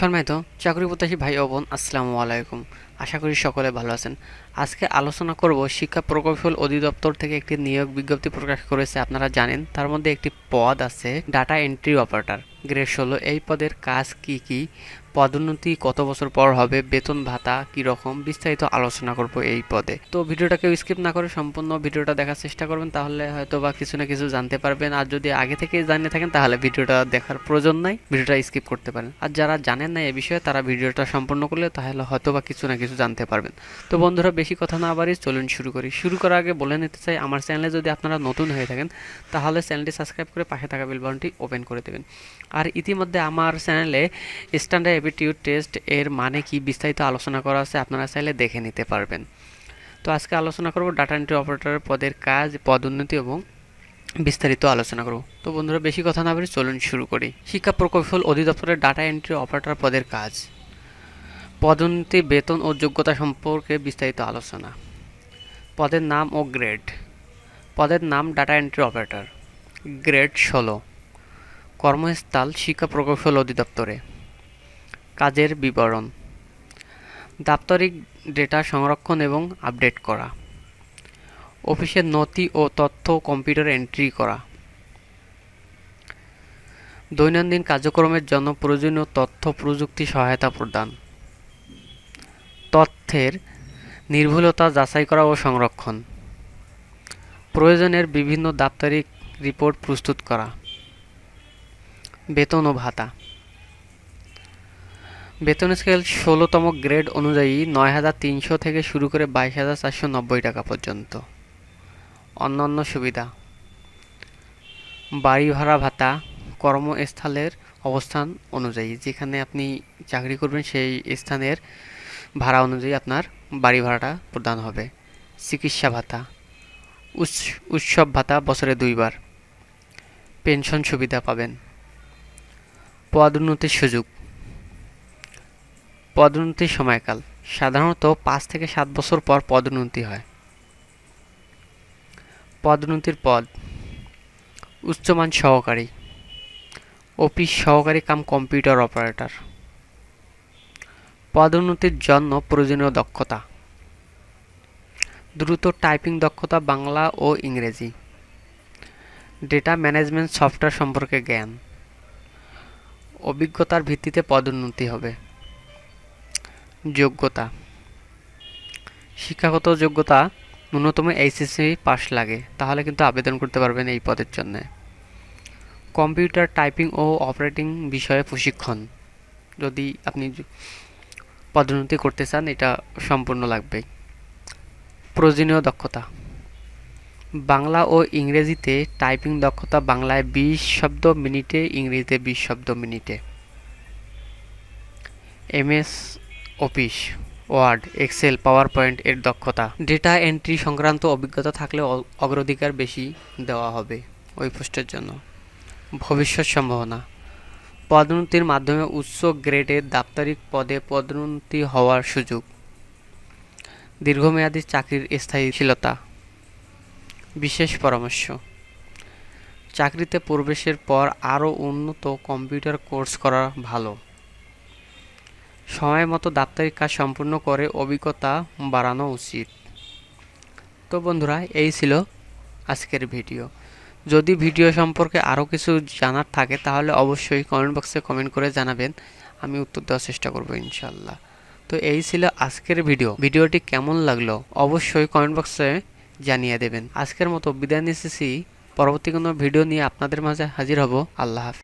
সম্মানিত চাকরি প্রত্যাশী ভাই ও বোন, আসসালামু আলাইকুম। আশা করি সকলে ভালো আছেন। আজকে আলোচনা করব শিক্ষা প্রকৌশল অধিদপ্তর থেকে একটি নিয়োগ বিজ্ঞপ্তি প্রকাশ করেছে, আপনারা জানেন। তার মধ্যে একটি পদ আছে ডাটা এন্ট্রি অপারেটর গ্রেড ষোলো এই পদের কাজ কি কি? পদোন্নতি কত বছর পর হবে? বেতন ভাতা কি রকম? বিস্তারিত আলোচনা করব এই পদে। তো ভিডিওটাকে স্কিপ না করে সম্পূর্ণ ভিডিওটা দেখার চেষ্টা করবেন, তাহলে হয়তো বা কিছু না কিছু জানতে পারবেন। আর যদি আগে থেকে জানিয়ে থাকেন, তাহলে ভিডিওটা দেখার প্রয়োজন নাই, ভিডিওটা স্কিপ করতে পারেন। আর যারা জানেন না এ বিষয়ে, তারা ভিডিওটা সম্পূর্ণ করলে তাহলে হয়তো বা কিছু না কিছু জানতে পারবেন। তো বন্ধুরা, বেশি কথা না বাড়ি চলুন শুরু করি। শুরু করার আগে বলে নিতে চাই, আমার চ্যানেলে যদি আপনারা নতুন হয়ে থাকেন, তাহলে চ্যানেলটি সাবস্ক্রাইব করে পাশে থাকা বেল ওপেন করে দেবেন। আর ইতিমধ্যে আমার চ্যানেলে স্ট্যান্ডার্ড অ্যাবিটিউড টেস্ট এর মানে কি বিস্তারিত আলোচনা করা আছে, আপনারা চাইলে দেখে নিতে পারবেন। তো আজকে আলোচনা করব ডাটা এন্ট্রি অপারেটরের পদের কাজ পদোন্নতি এবং বিস্তারিত আলোচনা করব। তো বন্ধুরা, বেশি কথা না বলে চলুন শুরু করি। শিক্ষা প্রকৌশল অধিদপ্তরের ডাটা এন্ট্রি অপারেটর পদের কাজ। পদোন্নতি বেতন ও যোগ্যতা সম্পর্কে বিস্তারিত আলোচনা। পদের নাম ও গ্রেড পদের নাম ডাটা এন্ট্রি অপারেটর গ্রেড ষোলো। কর্মস্থল শিক্ষা প্রকৌশল অধিদপ্তরে। কাজের বিবরণ। দাপ্তরিক ডেটা সংরক্ষণ এবং আপডেট করা। অফিসের নথি ও তথ্য কম্পিউটারে এন্ট্রি করা। দৈনন্দিন কার্যক্রমের জন্য প্রয়োজনীয় তথ্য প্রযুক্তি সহায়তা প্রদান। তথ্যের নির্ভুলতা যাচাই করা ও সংরক্ষণ। প্রয়োজনের বিভিন্ন দাপ্তরিক রিপোর্ট প্রস্তুত করা। বেতন ও ভাতা। বেতন স্কেল ষোলোতম গ্রেড অনুযায়ী নয় হাজার তিনশো থেকে শুরু করে বাইশ হাজার চারশো নব্বই টাকা পর্যন্ত। অন্যান্য সুবিধা। বাড়ি ভাড়া ভাতা, কর্মস্থলের অবস্থান অনুযায়ী, যেখানে আপনি চাকরি করবেন সেই স্থানের ভাড়া অনুযায়ী আপনার বাড়ি ভাড়াটা প্রদান হবে। চিকিৎসা ভাতা উৎসব ভাতা বছরে দুইবার। পেনশন সুবিধা পাবেন। পদোন্নতির সুযোগ। পদোন্নতির সময়কাল। সাধারণত পাঁচ থেকে সাত বছর পর পদোন্নতি হয়। পদোন্নতির পদ। উচ্চমান সহকারী। অফিস সহকারী কাম কম্পিউটার অপারেটর। পদোন্নতির জন্য প্রয়োজনীয় দক্ষতা। দ্রুত টাইপিং দক্ষতা বাংলা ও ইংরেজি। ডেটা ম্যানেজমেন্ট সফটওয়্যার সম্পর্কে জ্ঞান। অভিজ্ঞতার ভিত্তিতে পদোন্নতি হবে। যোগ্যতা। শিক্ষাগত যোগ্যতা ন্যূনতম এইচএসসি পাস লাগে, তাহলে কিন্তু আবেদন করতে পারবেন এই পদের জন্য। কম্পিউটার টাইপিং ও অপারেটিং বিষয়ে প্রশিক্ষণ। যদি আপনি পদোন্নতি করতে চান, এটা সম্পূর্ণ লাগবে। প্রয়োজনীয় দক্ষতা। বাংলা ও ইংরেজিতে টাইপিং দক্ষতা বাংলায় বিশ শব্দ মিনিটে, ইংরেজিতে বিশ শব্দ মিনিটে। MS Office, Word, Excel PowerPoint এর দক্ষতা। ডেটা এন্ট্রি সংক্রান্ত অভিজ্ঞতা থাকলে অগ্রাধিকার বেশি দেওয়া হবে ওই পোস্টের জন্য। ভবিষ্যৎ সম্ভাবনা। পদোন্নতির মাধ্যমে উচ্চ গ্রেডের দাপ্তরিক পদে পদোন্নতি হওয়ার সুযোগ। দীর্ঘমেয়াদী চাকরির স্থায়ীশীলতা। বিশেষ পরামর্শ। চাকরিতে প্রবেশের পর আরও উন্নত কম্পিউটার কোর্স করা ভালো। সময় মতো দাপ্তরিক কাজ সম্পূর্ণ করে অভিজ্ঞতা বাড়ানো উচিত। তো বন্ধুরা, এই ছিল আজকের ভিডিও। যদি ভিডিও সম্পর্কে আরও কিছু জানার থাকে, তাহলে অবশ্যই কমেন্ট বক্সে কমেন্ট করে জানাবেন। আমি উত্তর দেওয়ার চেষ্টা করব ইনশাল্লাহ তো এই ছিল আজকের ভিডিও। ভিডিওটি কেমন লাগল? অবশ্যই কমেন্ট বক্সে জানিয়ে দেবেন। আজকের মতো বিদায় নিয়েছি পরবর্তী কোনো ভিডিও নিয়ে আপনাদের মাঝে হাজির হব। আল্লাহ হাফিজ।